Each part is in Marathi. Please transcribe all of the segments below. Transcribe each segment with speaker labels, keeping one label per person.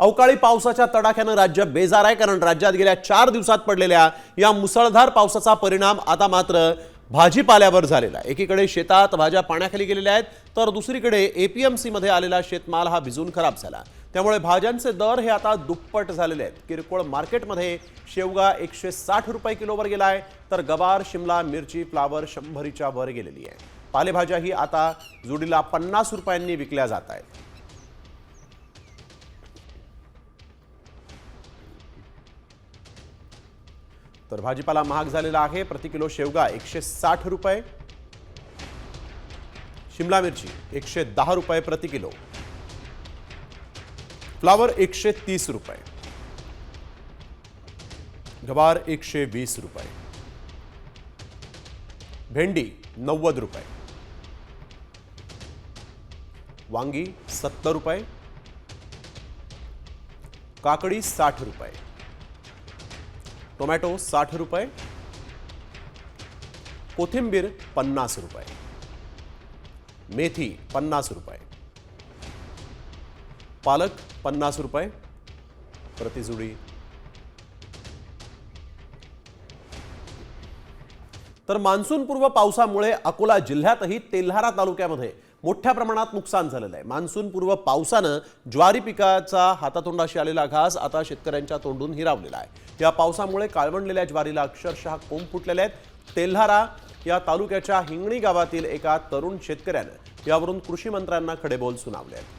Speaker 1: अवकाळी पावसाच्या तडाख्यानं राज्य बेजार आहे कारण राज्यात गेल्या चार दिवसात पडलेल्या या मुसळधार पावसाचा परिणाम आता मात्र भाजीपाल्यावर झालेला आहे. एकीकडे शेतात भाज्या पाण्याखाली गेलेल्या आहेत तर दुसरीकडे एपीएमसीमध्ये आलेला शेतमाल हा भिजून खराब झाला. त्यामुळे भाज्यांचे दर हे आता दुप्पट झालेले आहेत. किरकोळ मार्केटमध्ये शेवगा एकशे साठ रुपये किलोवर गेला आहे तर गवार शिमला मिरची फ्लावर शंभरीच्या वर गेलेली आहे. पालेभाज्या ही आता जुडीला पन्नास रुपयांनी विकल्या जात आहेत. तर भाजीपाला महाग झालेला आहे. प्रति किलो शेवगा एकशे साठ रुपये. शिमला मिरची एकशे दहा रुपये प्रति किलो. फ्लावर एकशे तीस रुपये. गवार एकशे वीस रुपये. भेंडी नव्वद रुपये. वांगी सत्तर रुपये. काकडी साठ रुपये. टोमॅटो साठ रुपये कोथिंबीर पन्नास रुपये मेथी पन्नास रुपये पालक पन्नास रुपये प्रतिजुडी तर मान्सूनपूर्व पावसामुळे अकोला जिल्ह्यातही तेल्हारा तालुक्यामध्ये मोठ्या प्रमाणात नुकसान झालेलं आहे. मान्सूनपूर्व पावसानं ज्वारी पिकाचा हातातोंडाशी आलेला घास आता शेतकऱ्यांच्या तोंडून हिरावलेला आहे. या पावसामुळे काळवंडलेल्या ज्वारीला अक्षरशः कोंब फुटलेले आहेत. तेल्हारा या तालुक्याच्या हिंगणी गावातील एका तरुण शेतकऱ्यानं यावरून कृषी मंत्र्यांना खडेबोल सुनावले आहेत.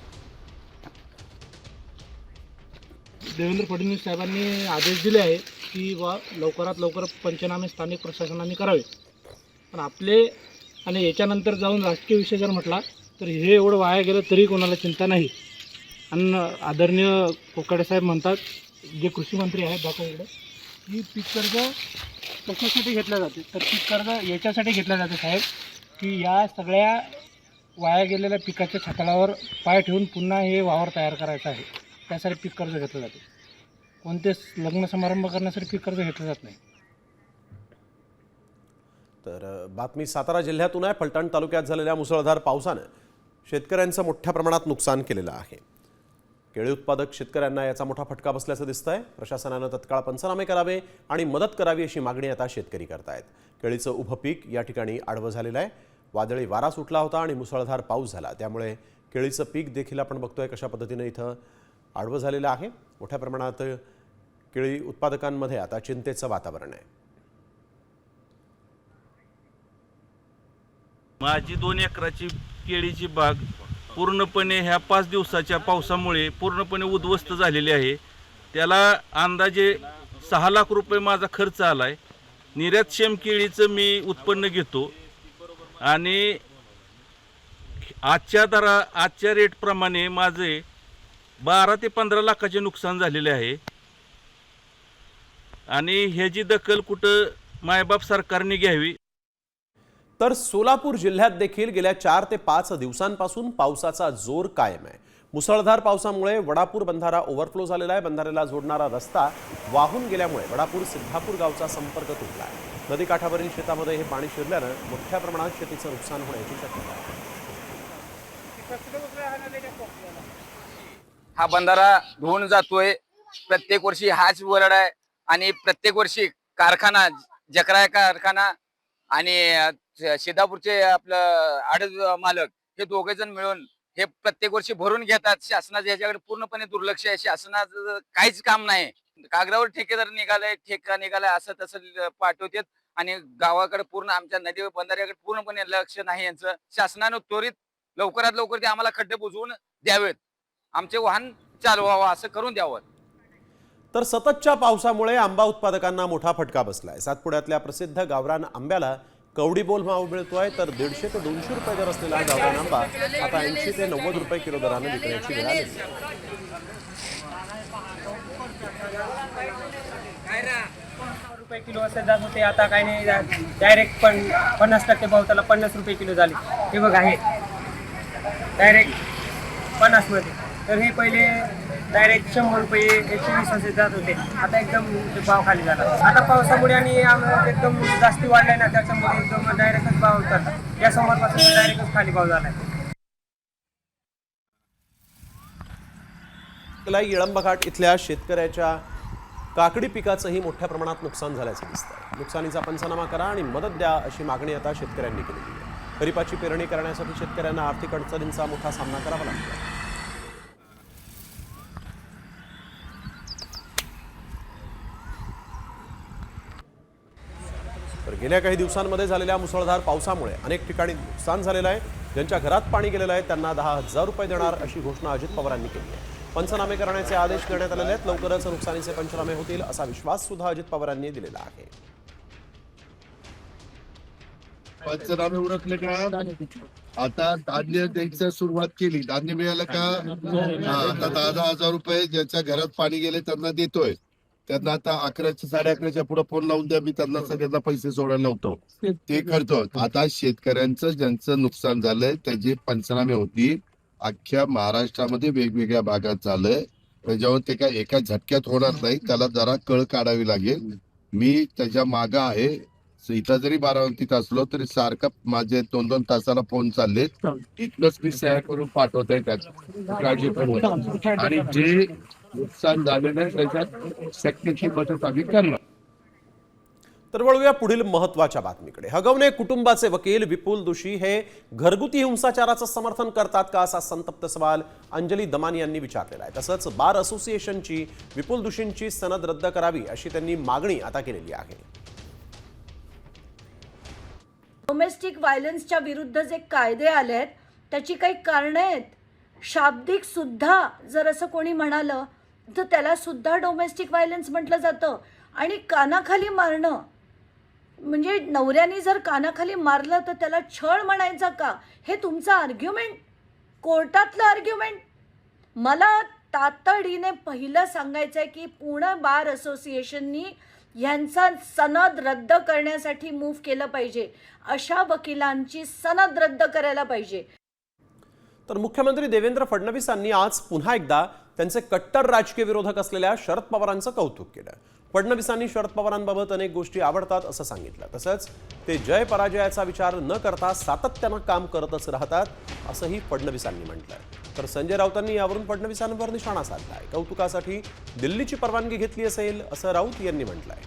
Speaker 2: देवेंद्र फडणवीस साहेबांनी आदेश दिले आहे की बा लवकरात लवकर पंचनामे स्थानिक प्रशासनाने करावे. पण आपले आणि याच्यानंतर जाऊन राजकीय विषय जर म्हटला तर हे एवढं वाया गेलं तरी कोणाला चिंता नाही. आणि आदरणीय कोकाडे साहेब म्हणतात जे कृषी मंत्री आहेत दाखवा ही की पीक कर्ज कशासाठी घेतलं जाते? तर पीक कर्ज याच्यासाठी घेतलं जाते साहेब की या सगळ्या वाया गेलेल्या पिकाच्या छाताळावर पाय ठेवून पुन्हा हे वावर तयार करायचं आहे. त्यासाठी पीक कर्ज घेतलं जाते. कोणतेच लग्न समारंभ करण्यासाठी पीक कर्ज घेतलं जात नाही.
Speaker 1: तर बातमी सातारा जिल्ह्यातून आहे. फलटण तालुक्यात झालेल्या मुसळधार पावसानं शेतकऱ्यांचं मोठ्या प्रमाणात नुकसान केलेलं आहे. केळी उत्पादक शेतकऱ्यांना याचा मोठा फटका बसल्याचं दिसतंय. प्रशासनानं तत्काळ पंचनामे करावे आणि मदत करावी अशी मागणी आता शेतकरी करतायत. केळीचं उभं पीक या ठिकाणी आडवं झालेलं आहे. वादळी वारा सुटला होता आणि मुसळधार पाऊस झाला. त्यामुळे केळीचं पीक देखील आपण बघतोय कशा पद्धतीनं इथं आडवं झालेलं आहे. मोठ्या प्रमाणात केळी उत्पादकांमध्ये आता चिंतेचं वातावरण आहे.
Speaker 3: माझी दोन एकराची केळीची बाग पूर्णपणे ह्या पाच दिवसाच्या पावसामुळे पूर्णपणे उद्ध्वस्त झालेली आहे. त्याला अंदाजे सहा लाख रुपये माझा खर्च आला आहे निर्यातक्षम केळीचं मी उत्पन्न घेतो. आणि आजच्या दरा आजच्या रेटप्रमाणे माझे बारा ते पंधरा लाखाचे नुकसान झालेले आहे. आणि ह्याची दखल कुठं मायबाप सरकारने घ्यावी?
Speaker 1: तर सोलापूर जिल्ह्यात देखील गेल्या चार ते पाच दिवसांपासून पावसाचा जोर कायम आहे. मुसळधार पावसामुळे वडापूर बंधारा ओव्हरफ्लो झालेला आहे. बंधाऱ्याला जोडणारा रस्ता वाहून गेल्यामुळे वडापूर सिद्धापूर गावचा संपर्क तुटला आहे. नदीकाठावरील शेतामध्ये हे पाणी शिरल्यानं मोठ्या प्रमाणात शेतीचं नुकसान होण्याची शक्यता आहे.
Speaker 4: हा बंधारा धुवून जातोय. प्रत्येक वर्षी हाच वरड आहे आणि प्रत्येक वर्षी कारखाना जकराय कारखाना आणि शेदापूरचे आपलं आड मालक हे दोघे जण मिळून हे प्रत्येक वर्षी भरून घेतात. शासनाचं याच्याकडे पूर्णपणे दुर्लक्ष आहे. शासनाचं काहीच काम नाही. कागदावर ठेकेदार निघालाय ठेका निघालाय असं तसं पाठवतात. आणि गावाकडे पूर्ण आमच्या नदी बंधाऱ्याकडे पूर्णपणे लक्ष नाही यांचं. शासनानं त्वरित लवकरात लवकर ते आम्हाला खड्डे बुजवून द्यावेत. आमचे वाहन चालवावं असं करून द्यावं.
Speaker 1: तर सततच्या पावसामुळे आंबा उत्पादकांना मोठा फटका बसलाय. सातपुड्यातल्या प्रसिद्ध गावरान आंब्याला कवडी बोल भाव मिळतोय तर दीडशे ते दोनशे रुपये दर असलेला गावरान आंबा आता ऐंशी ते नव्वद रुपये किलो दराने विकण्याची वेळ आली.
Speaker 5: रुपये किलो असं जात होते आता काही नाही डायरेक्ट पण पन्नास टक्के भाव त्याला पन्नास रुपये किलो झाले. हे बघा हे. डायरेक्ट पन्नासमध्ये. तर हे पहिले डायरेक्ट शंभर रुपये एकशे वीस असे जात होते. आता एकदम भाव खाली झाला. आता पावसामुळे आणि एकदम जास्ती वाढलाय ना त्याच्यामुळे एकदम डायरेक्टच भाव करतात या सोमवारपासून डायरेक्टच खाली भाव झालाय.
Speaker 1: केला इळंबघाट इथल्या शेतकऱ्याच्या काकडी पिकाचंही मोठ्या प्रमाणात नुकसान झाल्याचं दिसतं नुकसानीचा पंचनामा करा आणि मदत द्या अशी मागणी आता शेतकऱ्यांनी केलेली आहे. खरीपाची पेरणी करण्यासाठी शेतकऱ्यांना आर्थिक अडचणींचा मोठा सामना करावा लागतो गेल्या काही दिवसांमध्ये झालेल्या मुसळधार पावसामुळे अनेक ठिकाणी नुकसान झालेलं आहे. ज्यांच्या घरात पाणी गेलेलं आहे त्यांना दहा हजार रुपये देणार अशी घोषणा अजित पवारांनी केली आहे. पंचनामे करण्याचे आदेश देण्यात आलेले आहेत. लवकरच नुकसानीचे पंचनामे होतील असा विश्वास सुद्धा अजित पवारांनी दिलेला आहे.
Speaker 6: पंचनामे उरकले का? आता धान्य द्यायचं सुरुवात केली. धान्य मिळालं का? आता दहा दहा हजार रुपये ज्यांच्या घरात पाणी गेले त्यांना देतोय. त्यांना आता अकराच्या साडे अकराच्या पुढे फोन लावून द्या मी त्यांना सगळ्यांना पैसे सोडायला नव्हतो ते करतो. आता शेतकऱ्यांचं ज्यांचं नुकसान झालंय त्याची पंचनामे होती. अख्ख्या महाराष्ट्रामध्ये वेगवेगळ्या भागात झालंय. त्याच्यावर ते काय एका झटक्यात होणार नाही. त्याला जरा कळ काढावी लागेल. मी त्याच्या मागा आहे. इथं जरी बारामतीत असलो तरी सारखं माझे दोन दोन तासाला फोन चालले. इथनच मी सह्या करून पाठवत आहे त्यात. काळजी. आणि जे नुकसान झालेलं आहे त्याच्यात शक्यची मदत आम्ही करणार.
Speaker 1: तर वळूया पुढील महत्त्वाच्या बातमीकडे. हगवणे कुटुंबाचे वकील विपुल दोशी हे घरगुती हिंसाचाराचं समर्थन करतात का असा संतप्त सवाल अंजली दमानी यांनी विचारलेला आहे. तसंच बार असोसिएशनची विपुल दोशींची सनद रद्द करावी अशी त्यांनी मागणी आता केलेली आहे.
Speaker 7: डोमेस्टिक व्हायलन्सच्या विरुद्ध जे कायदे आले आहेत त्याची काही कारणं आहेत? शाब्दिक सुद्धा जर असं कोणी म्हणालं तर त्याला सुद्धा डोमेस्टिक व्हायलन्स म्हटलं जातं. आणि कानाखाली मारणं म्हणजे नवऱ्याने जर कानाखाली मारलं तर त्याला छळ म्हणायचा का? हे तुमचं आर्ग्युमेंट कोर्टातलं आर्ग्युमेंट मला तातडीने पहिलं सांगायचं आहे की पुणे बार असोसिएशननी यांचा सनद रद्द करण्यासाठी मूव्ह केलं पाहिजे. अशा वकिलांची सनद रद्द करायला पाहिजे.
Speaker 1: तर मुख्यमंत्री देवेंद्र फडणवीसांनी आज पुन्हा एकदा त्यांचे कट्टर राजकीय विरोधक असलेल्या शरद पवारांचं कौतुक केलं. फडणवीसांनी शरद पवारांबाबत अनेक गोष्टी आवडतात असं सांगितलं. तसंच ते जय पराजयाचा विचार न करता सातत्यानं काम करतच राहतात असंही फडणवीसांनी म्हटलं तर संजय राऊतांनी यावरून फडणवीसांवर निशाणा साधलाय. कौतुकासाठी दिल्लीची परवानगी घेतली असेल असं राऊत यांनी म्हटलंय.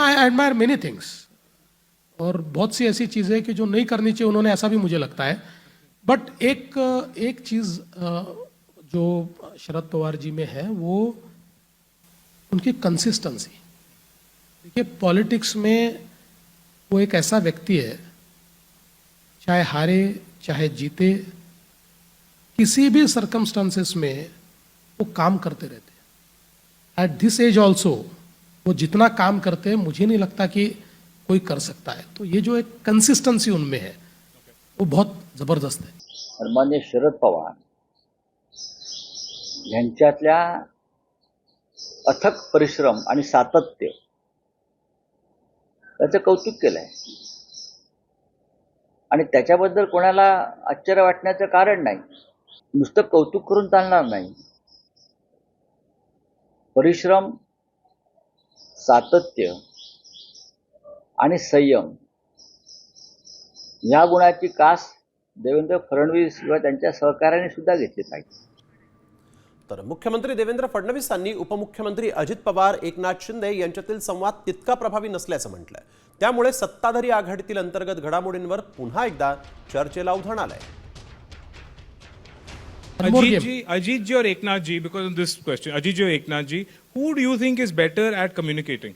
Speaker 8: आई एडमायर मेनी थिंग्स और बहुत सी ऐसी चीज़ें हैं कि जो नहीं करनी चाहिए उन्होंने ऐसा भी मुझे लगता है। बट एक एक चीज़ जो शरद पवार जी में है, वो उनकी कंसिस्टेंसी देखिए पॉलिटिक्स में वो एक ऐसा व्यक्ति है, चाहे हारे, चाहे जीते, किसी भी सरकमस्टांसेस में वो काम करते रहते हैं। एट दिस एज ऑल्सो वो जितना काम करते हैं, मुझे नहीं लगता कि कोई कर सकता है। तो ये जो एक कंसिस्टेंसी उनमें है, वो बहुत ज़बरदस्त है।
Speaker 9: सन्मान्य शरद पवार यांच्यातल्या अथक परिश्रम आणि सातत्य त्याचं कौतुक केलंय. आणि त्याच्याबद्दल कोणाला आश्चर्य वाटण्याचं कारण नाही. नुसतं कौतुक करून चालणार नाही. परिश्रम सातत्य आणि संयम या गुणाची कास देवेंद्र फडणवीस किंवा त्यांच्या सहकार्याने सुद्धा घेतली पाहिजे.
Speaker 1: उत्तर. मुख्यमंत्री देवेंद्र फडणवीसांनी उपमुख्यमंत्री अजित पवार एकनाथ शिंदे यांच्यातील संवाद तितका प्रभावी नसल्याचं म्हटलंय. त्यामुळे सत्ताधारी आघाडीतील अंतर्गत घडामोडींवर पुन्हा एकदा चर्चेला उधाण आलंय.
Speaker 10: अजितजी अजितजी और Eknath ji because of this question Ajit ji और Eknath ji who do you think is better
Speaker 8: at communicating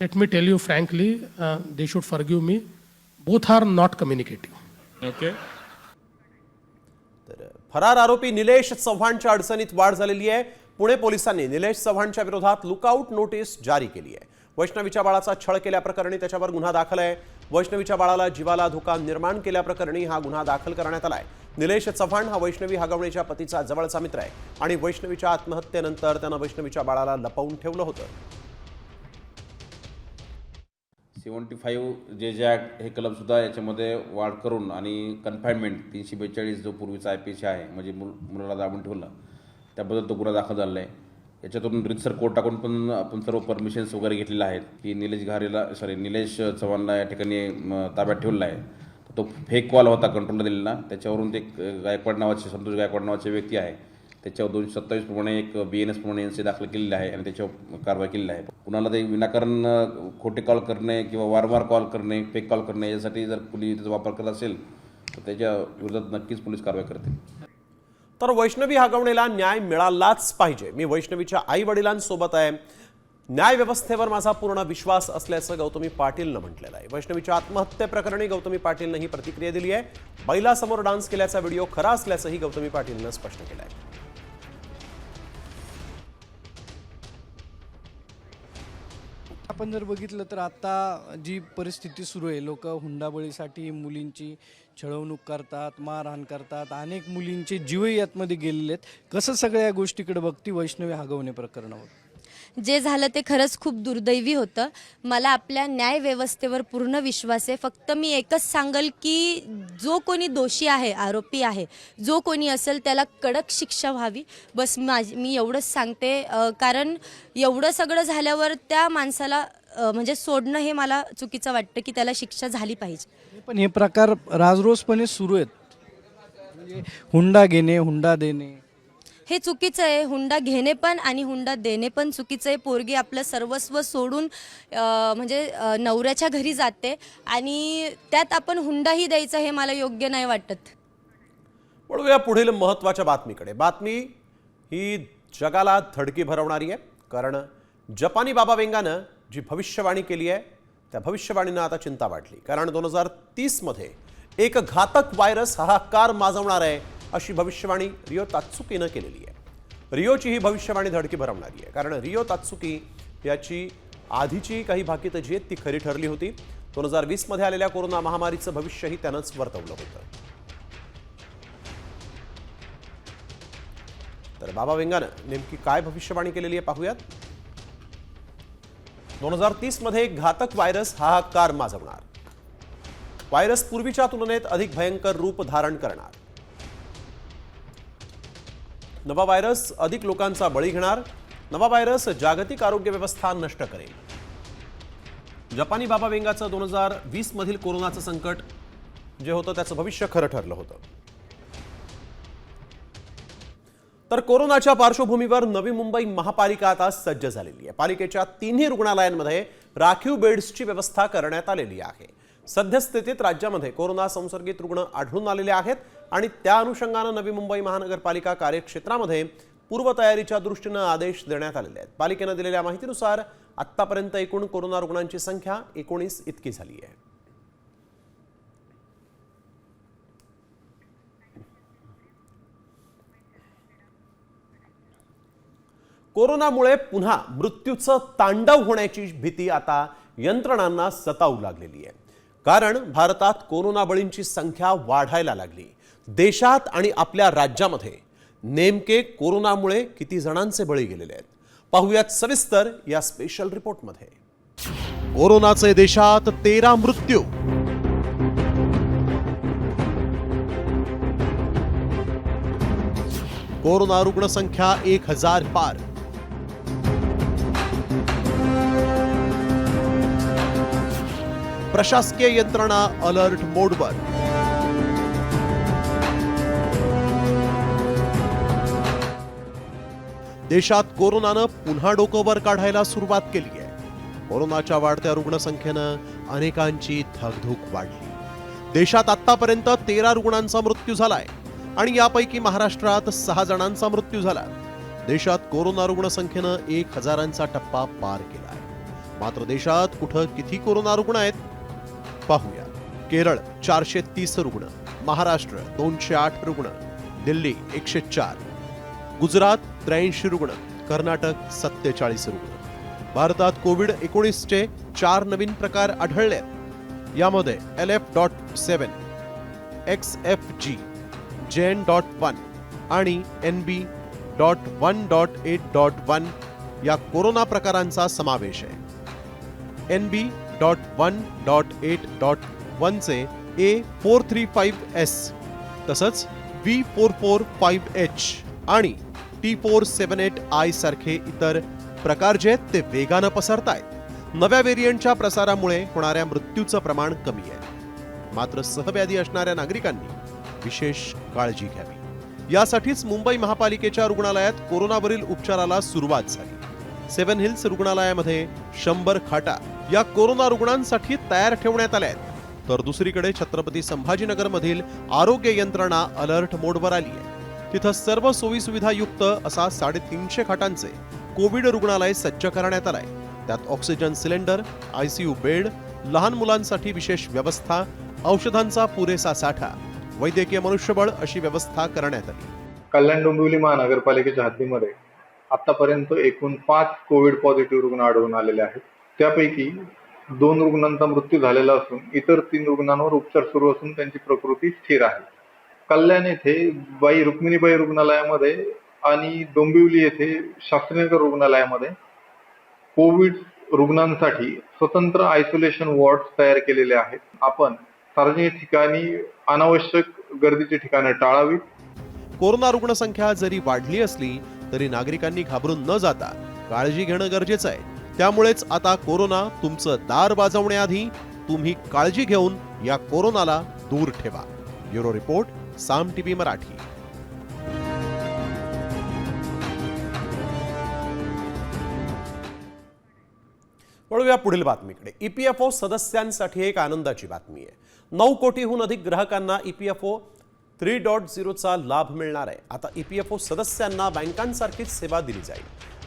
Speaker 8: let me tell you frankly they should for me both are not
Speaker 10: communicating
Speaker 1: okay फरार आरोपी निलेश चव्हाणच्या अडचणीत वाढ झालेली आहे. पुणे पोलिसांनी निलेश चव्हाणच्या विरोधात लुकआउट नोटीस जारी केली आहे. वैष्णवीच्या बाळाचा छळ केल्याप्रकरणी त्याच्यावर गुन्हा दाखल आहे. वैष्णवीच्या बाळाला जीवाला धोका निर्माण केल्याप्रकरणी हा गुन्हा दाखल करण्यात आला आहे निलेश चव्हाण हा वैष्णवी हागवणीच्या पतीचा जवळचा मित्र आहे आणि वैष्णवीच्या आत्महत्येनंतर त्यानं वैष्णवीच्या बाळाला लपवून ठेवलं होतं.
Speaker 11: सेवन्टी फाईव्ह जे जे ॲक्ट हे कलमसुद्धा याच्यामध्ये वाढ करून आणि कन्फाईनमेंट तीनशे बेचाळीस जो पूर्वीचा आय पी सी आहे म्हणजे मुल मुलाला दाबून ठेवलं त्याबद्दल तो गुन्हा दाखल झालेला आहे. याच्यातून रितसर कोर्ट टाकून पण आपण सर्व परमिशन्स वगैरे घेतलेल्या आहेत की निलेश घारेला सॉरी निलेश चव्हाणला या ठिकाणी ताब्यात ठेवलेला आहे. तो फेक कॉल होता कंट्रोलला दिलेला. त्याच्यावरून ते एक गायकवाड नावाचे संतोष गायकवाड नावाचे व्यक्ती आहे. त्याच्यावर दोनशे सत्तावीस प्रमाणे एक बी एन एस प्रमाणे एन सी दाखल केलेली आहे आणि त्याच्यावर कारवाई केलेली आहे. कुणाला ते विनाकारण खोटे कॉल करणे किंवा वारंवार कॉल करणे फेक कॉल करणे यासाठी जर कुणी त्याचा वापर करत असेल तर त्याच्या विरोधात नक्कीच पोलीस कारवाई करतील.
Speaker 1: तर वैष्णवी हगवणेला न्याय मिळालाच पाहिजे. मी वैष्णवीच्या आई वडिलांसोबत आहे. न्याय व्यवस्थेवर माझा पूर्ण विश्वास असल्याचं गौतमी पाटीलनं म्हटलेलं आहे. वैष्णवीच्या आत्महत्येप्रकरणी गौतमी पाटीलनं ही प्रतिक्रिया दिली आहे. बैलासमोर डान्स केल्याचा व्हिडिओ खरा असल्याचंही गौतमी पाटीलनं स्पष्ट केलं आहे
Speaker 12: आपण जर बघितलं तर आता जी परिस्थिती सुरू आहे लोक हुंडाबळीसाठी मुलींची छळवणूक करतात मारहाण करतात अनेक मुलींचे जीवही यातमध्ये गेलेले आहेत. कसं सगळ्या गोष्टीकडे बघती वैष्णवी हागवणे प्रकरणावर
Speaker 13: जे झालं ते खरंच खूप दुर्दैवी होतं. मला आपल्या न्याय व्यवस्थेवर पूर्ण विश्वास आहे. फक्त मी एकच सांगल की जो कोणी दोषी आहे आरोपी आहे जो कोणी असेल त्याला कडक शिक्षा व्हावी. बस माझी मी एवढंच सांगते. अ, कारण एवढं सगळं झाल्यावर त्या माणसाला अ, म्हणजे सोडणं हे मला चुकीचं वाटतं की त्याला शिक्षा झाली पाहिजे.
Speaker 12: पण हे प्रकार राजरोसपणे सुरू आहेत. म्हणजे हुंडा घेणे हुंडा देणे
Speaker 13: हे चुकीचं आहे. हुंडा घेणे पण आणि हुंडा देणे पण चुकीचं आहे. पोरगी आपलं सर्वस्व सोडून म्हणजे नवऱ्याच्या घरी जाते आणि त्यात आपण हुंडाही द्यायचा हे मला योग्य नाही वाटत.
Speaker 1: वळूया पुढील महत्त्वाच्या बातमीकडे. बातमी ही जगाला धडकी भरवणारी आहे. कारण जपानी बाबा वेंगानं जी भविष्यवाणी केली आहे त्या भविष्यवाणीनं आता चिंता वाढली कारण दोन हजार तीसमध्ये एक घातक व्हायरस हाहाकार माजवणार आहे. अशी भविष्यवाणी रिओ तात्सुकीनं केलेली आहे. रिओची ही भविष्यवाणी धडकी भरवणारी आहे. कारण रिओ तात्सुकी याची आधीची काही भाकीतं जी आहेत ती खरी ठरली होती. दोन हजार वीसमध्ये आलेल्या कोरोना महामारीचं भविष्यही त्यानंच वर्तवलं होतं. तर बाबा वेंगानं नेमकी काय भविष्यवाणी केलेली आहे पाहूयात. दोन हजार तीसमध्ये एक घातक व्हायरस हाहाकार माजवणार. व्हायरस पूर्वीच्या तुलनेत अधिक भयंकर रूप धारण करणार. नवा व्हायरस अधिक लोकांचा बळी घेणार नवा व्हायरस जागतिक आरोग्य व्यवस्था नष्ट करेल. जपानी बाबा वेंगाचं दोन हजार वीस मधील कोरोनाचं संकट जे होतं त्याचं भविष्य खरं ठरलं होतं. तर कोरोनाच्या पार्श्वभूमीवर नवी मुंबई महापालिका आता सज्ज झालेली आहे. पालिकेच्या तिन्ही रुग्णालयांमध्ये राखीव बेड्सची व्यवस्था करण्यात आलेली आहे. सद्यस्थितीत राज्यामध्ये कोरोना संसर्गित रुग्ण आढळून आलेले आहेत. आणि त्या अनुषंगानं नवी मुंबई महानगरपालिका कार्यक्षेत्रामध्ये पूर्वतयारीच्या दृष्टीनं आदेश देण्यात आलेले आहेत. पालिकेनं दिलेल्या माहितीनुसार आत्तापर्यंत एकूण कोरोना रुग्णांची संख्या एकोणीस इतकी झाली आहे. कोरोनामुळे पुन्हा मृत्यूचं तांडव होण्याची भीती आता यंत्रणांना सतावू लागलेली आहे. कारण भारतात कोरोना बळींची संख्या वाढायला लागली. देशात आणि आपल्या राज्यामध्ये नेमके कोरोनामुळे किती जणांचे बळी गेलेले आहेत. पाहुयात सविस्तर या स्पेशल रिपोर्टमध्ये कोरोनाचे देशात तेरा मृत्यू. कोरोना रुग्णसंख्या एक हजार पार. प्रशासकीय यंत्रणा अलर्ट मोडवर. देशात कोरोनानं पुन्हा डोकं वर काढायला सुरुवात केली आहे. कोरोनाच्या वाढत्या रुग्णसंख्येनं अनेकांची धगधूक वाढली. देशात आतापर्यंत तेरा रुग्णांचा मृत्यू झालाय आणि यापैकी महाराष्ट्रात सहा जणांचा मृत्यू झाला. देशात कोरोना रुग्णसंख्येनं एक हजारांचा टप्पा पार केला आहे मात्र देशात कुठं किती कोरोना रुग्ण आहेत? पाहूया. केरळ चारशे तीस रुग्ण महाराष्ट्र दोनशे आठ रुग्ण दिल्ली एकशे चार गुजरात त्र्याऐंशी रुग्ण कर्नाटक सत्तेचाळीस रुग्ण. भारतात कोविड एकोणीसचे चार नवीन प्रकार आढळले आहेत. यामध्ये L F dot seven X F G gen dot one आणि N B dot one dot eight dot one या कोरोना प्रकारांचा समावेश आहे. N B dot one dot eight dot वनचे A four three five S तसंच V four four five H आणि T four seven eight I सारखे इतर प्रकार जे आहेत ते वेगानं पसरत आहेत नव्या व्हेरियंटच्या प्रसारामुळे होणाऱ्या मृत्यूचं प्रमाण कमी आहे. मात्र सहव्याधी असणाऱ्या नागरिकांनी विशेष काळजी घ्यावी. यासाठीच मुंबई महापालिकेच्या रुग्णालयात कोरोनावरील उपचाराला सुरुवात झाली. सेव्हन हिल्स रुग्णालयामध्ये शंभर खाटा या कोरोना रुग्णांसाठी तयार ठेवण्यात आल्या आहेत. तर दुसरीकडे छत्रपती संभाजीनगरमधील आरोग्य यंत्रणा अलर्ट मोडवर आली आहे. तिथं सर्व सोयीसुविधायुक्त युक्त असा साडेतीनशे खाटांचे कोविड रुग्णालय सज्ज करण्यात आलंय. त्यात ऑक्सिजन सिलेंडर आयसीयू बेड लहान मुलांसाठी विशेष व्यवस्था औषधांचा पुरेसा साठा वैद्यकीय मनुष्यबळ अशी व्यवस्था करण्यात आली.
Speaker 14: कल्याण डोंबिवली महानगरपालिकेच्या हद्दीमध्ये आतापर्यंत एकूण पाच कोविड पॉझिटिव्ह रुग्ण आढळून आलेले आहेत. त्यापैकी दोन रुग्णांचा मृत्यू झालेला असून इतर तीन रुग्णांवर उपचार सुरू असून त्यांची प्रकृती स्थिर आहे. कल्याण येथे बाई रुक्मिणीबाई रुग्णालयामध्ये आणि डोंबिवली येथे शास्त्रीनगर रुग्णालयामध्ये कोविड रुग्णांसाठी स्वतंत्र आयसोलेशन वॉर्ड तयार केलेले आहेत. आपण सार्वजनिक ठिकाणी अनावश्यक गर्दीची ठिकाणं टाळावीत.
Speaker 1: कोरोना रुग्णसंख्या जरी वाढली असली तरी नागरिकांनी घाबरून न जाता काळजी घेणं गरजेचं आहे. त्यामुळेच आता कोरोना तुमचं दार वाजवण्याआधी तुम्ही काळजी घेऊन या कोरोनाला दूर ठेवा. Bureau report Saam TV Marathi. वळूया पुढील बातमीकडे. ईपीएफओ सदस्यांसाठी एक आनंदाची बातमी आहे. नऊ कोटीहून अधिक ग्राहकांना ईपीएफओ थ्री डॉट झिरोचा लाभ मिळणार आहे. आता ईपीएफओ सदस्यांना बँकांसारखीच सेवा दिली जाईल.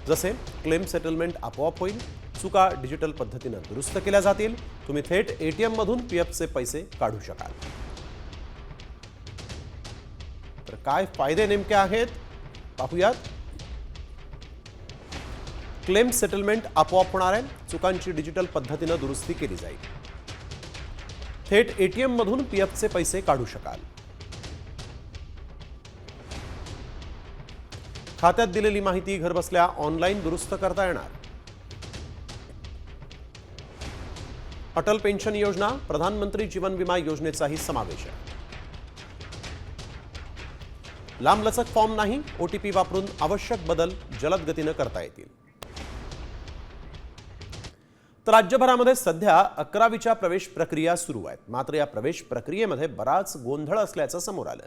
Speaker 1: जसे क्लेम सेटलमेंट आपोआप होईल चुका डिजिटल पद्धतीनं दुरुस्त केल्या जातील तुम्ही थेट एटीएममधून पी एफचे पैसे काढू शकाल. काय फायदे नेमके आहेत? पाहूयात. क्लेम सेटलमेंट आपोआप होणार आहे. चुकांची डिजिटल पद्धतीनं दुरुस्ती केली जाईल. थेट एटीएम मधून पीएफचे पैसे काढू शकाल. खात्यात दिलेली माहिती घरबसल्या ऑनलाईन दुरुस्त करता येणार. अटल पेन्शन योजना प्रधानमंत्री जीवन विमा योजनेचाही समावेश आहे. लांबलचक फॉर्म नाही ओटीपी वापरून आवश्यक बदल जलद गतीनं करता येतील. तर राज्यभरामध्ये सध्या अकरावीच्या प्रवेश प्रक्रिया सुरू आहेत. मात्र या प्रवेश प्रक्रियेमध्ये बराच गोंधळ असल्याचं समोर आलं.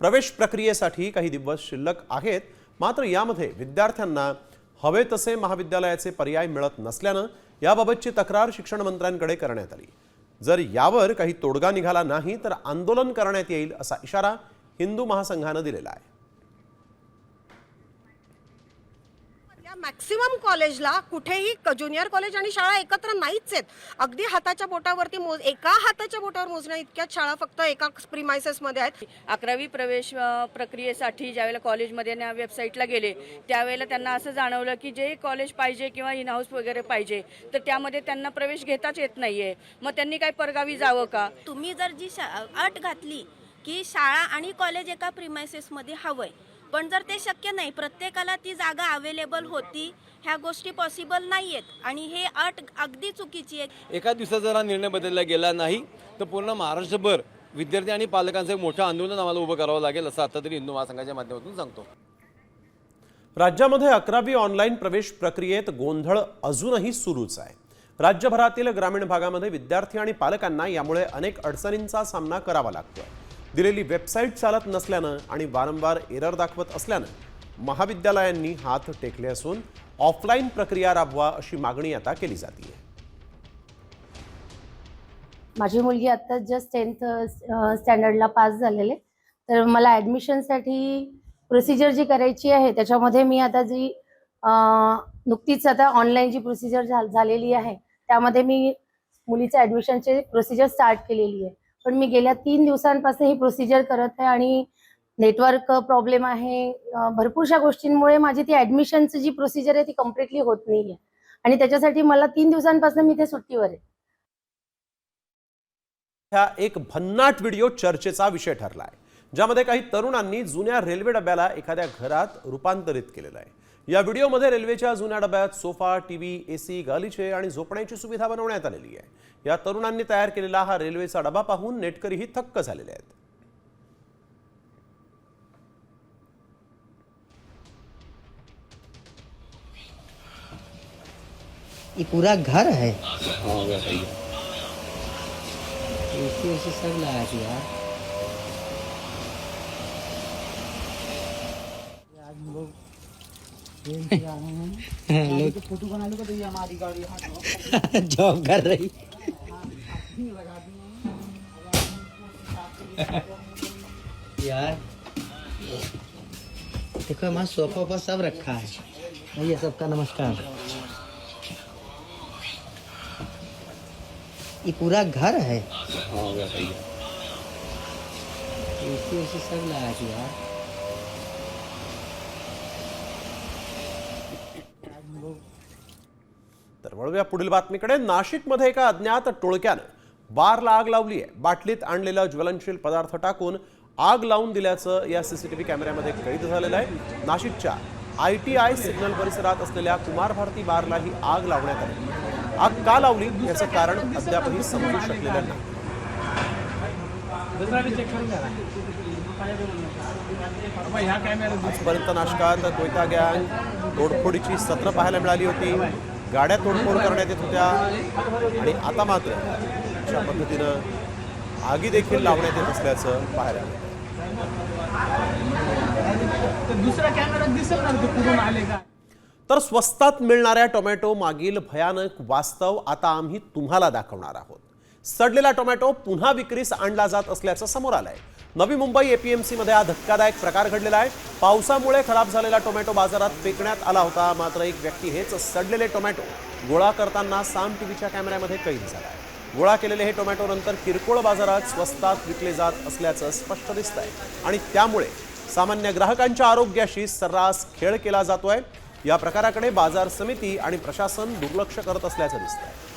Speaker 1: प्रवेश प्रक्रियेसाठी काही दिवस शिल्लक आहेत. मात्र यामध्ये विद्यार्थ्यांना हवे तसे महाविद्यालयाचे पर्याय मिळत नसल्यानं याबाबतची तक्रार शिक्षण मंत्र्यांकडे करण्यात आली. जर यावर काही तोडगा निघाला नाही तर आंदोलन करण्यात येईल असा इशारा हिंदू महासंघानं दिलेला आहे.
Speaker 15: मॅक्सिमम कॉलेजला कुठेही ज्युनियर कॉलेज आणि शाळा एकत्र नाहीच आहेत. अगदी हाताच्या बोटावरती मोज एका हाताच्या बोटावर मोजण्या इतक्याच शाळा फक्त एका प्रिमायसेसमध्ये आहेत.
Speaker 16: अकरावी प्रवेश प्रक्रियेसाठी ज्यावेळेला कॉलेजमध्ये ना वेबसाईटला गेले त्यावेळेला त्यांना असं जाणवलं की जे कॉलेज पाहिजे किंवा इन हाऊस वगैरे पाहिजे तर त्यामध्ये त्यांना प्रवेश घेताच येत नाहीये. मग त्यांनी काय परगावी जावं का?
Speaker 17: तुम्ही जर जी अट घातली की शाळा आणि कॉलेज एका प्रिमायसेसमध्ये हवंय. पण जर ते शक्य नाही प्रत्येकाला ती जागा अवेलेबल होती ह्या गोष्टी पॉसिबल नाही आहेत आणि हे अट अगदी चुकीची आहे.
Speaker 18: एका दिवसात जर हा निर्णय बदलला गेला नाही तर पूर्ण महाराष्ट्रभर विद्यार्थी आणि पालकांचं एक मोठं आंदोलन आम्हाला उभं करावं लागेल असं आता तरी हिंदू महासंघाच्या माध्यमातून सांगतो.
Speaker 1: राज्यामध्ये अकरावी ऑनलाईन प्रवेश प्रक्रियेत गोंधळ अजूनही सुरूच आहे. राज्यभरातील ग्रामीण भागामध्ये विद्यार्थी आणि पालकांना यामुळे अनेक अडचणींचा सामना करावा लागतोय. दिलेली वेबसाईट चालत नसल्यानं आणि वारंवार एरर दाखवत असल्यानं महाविद्यालयांनी हात टेकले असून ऑफलाईन प्रक्रिया राबवा अशी मागणी आता केली जाते
Speaker 19: माझी मुलगी आत्ता जस्ट टेन्थ स्टँडर्डला पास झालेले तर मला ॲडमिशनसाठी प्रोसिजर जी करायची आहे त्याच्यामध्ये मी आता जी नुकतीच आता ऑनलाईन जी प्रोसिजर झालेली आहे त्यामध्ये मी मुलीच्या ॲडमिशनची प्रोसिजर स्टार्ट केलेली आहे. पण मी गेल्या तीन दिवसांपासून ही प्रोसिजर करत आहे आणि नेटवर्क प्रॉब्लेम आहे. भरपूरशा गोष्टींमुळे माझी ती ॲडमिशनची जी प्रोसिजर आहे ती कम्प्लिटली होत नाही आहे आणि त्याच्यासाठी मला तीन दिवसांपासून मी ते सुट्टीवर आहे.
Speaker 1: हा एक भन्नाट व्हिडिओ चर्चेचा विषय ठरला आहे ज्यामध्ये काही तरुणांनी जुन्या रेल्वे डब्याला एखाद्या घरात रूपांतरित केलेलं आहे. या व्हिडिओमध्ये रेल्वेच्या जुन्या डब्यात सोफा टीव्ही एसी गालीचे आणि झोपण्याची सुविधा बनवण्यात आलेली आहे. या तरुणांनी तयार केलेला हा रेल्वेचा डबा पाहून नेटकरीही थक्क झालेले आहेत.
Speaker 20: ये पूरा घर है।
Speaker 18: हाँ,
Speaker 5: सब लगा दी
Speaker 2: फ़ोटो बना लो तो हमारी गाड़ी
Speaker 5: जॉब कर रही यार देखो हमारा सोफा पर सब रखा है। ये सबका नमस्कार। ये पूरा घर है। ऐसी ऐसी सब लगा दी यार।
Speaker 1: वळूया पुढील बातमीकडे. नाशिकमध्ये एका अज्ञात टोळक्यानं बारला आग लावली आहे. बाटलीत आणलेला ज्वलनशील पदार्थ टाकून आग लावून दिल्याचं या सीसीटीव्ही कॅमेऱ्यामध्ये कैद झालेलं आहे. नाशिकच्या आय टी आय सिग्नल परिसरात असलेल्या कुमार भारती बारला ही आग लावण्यात आली. आग का लावली याचं कारण अद्यापही समजू शकलेलं नाही. आजपर्यंत नाशकात कोयता गँग तोडफोडीची सत्र पाहायला मिळाली होती. गाड्या तोडफोड करण्यात येत होत्या. आणि आता मात्र अशा पद्धतीनं आगी देखील लावण्यात येत असल्याचं पाहायला मिळतं तर स्वस्तात मिळणाऱ्या टोमॅटो मागील भयानक वास्तव आता आम्ही तुम्हाला दाखवणार आहोत. सडलेला टोमॅटो पुन्हा विक्रीस आणला जात असल्याचं समोर आलंय. नवी मुंबई एपीएमसी मध्ये हा धक्कादायक प्रकार घडलेला आहे. पावसामुळे खराब झालेला टोमॅटो बाजारात फेकण्यात आला होता. मात्र एक व्यक्ती हेच सडलेले टोमॅटो गोळा करताना साम टीव्हीच्या कॅमेऱ्यामध्ये कैद झाला आहे गोळा केलेले हे टोमॅटो नंतर किरकोळ बाजारात स्वस्तात विकले जात असल्याचं स्पष्ट दिसत आहे आणि त्यामुळे सामान्य ग्राहकांच्या आरोग्याशी सर्रास खेळ केला जातोय. या प्रकाराकडे बाजार समिती आणि प्रशासन दुर्लक्ष करत असल्याचं दिसतंय.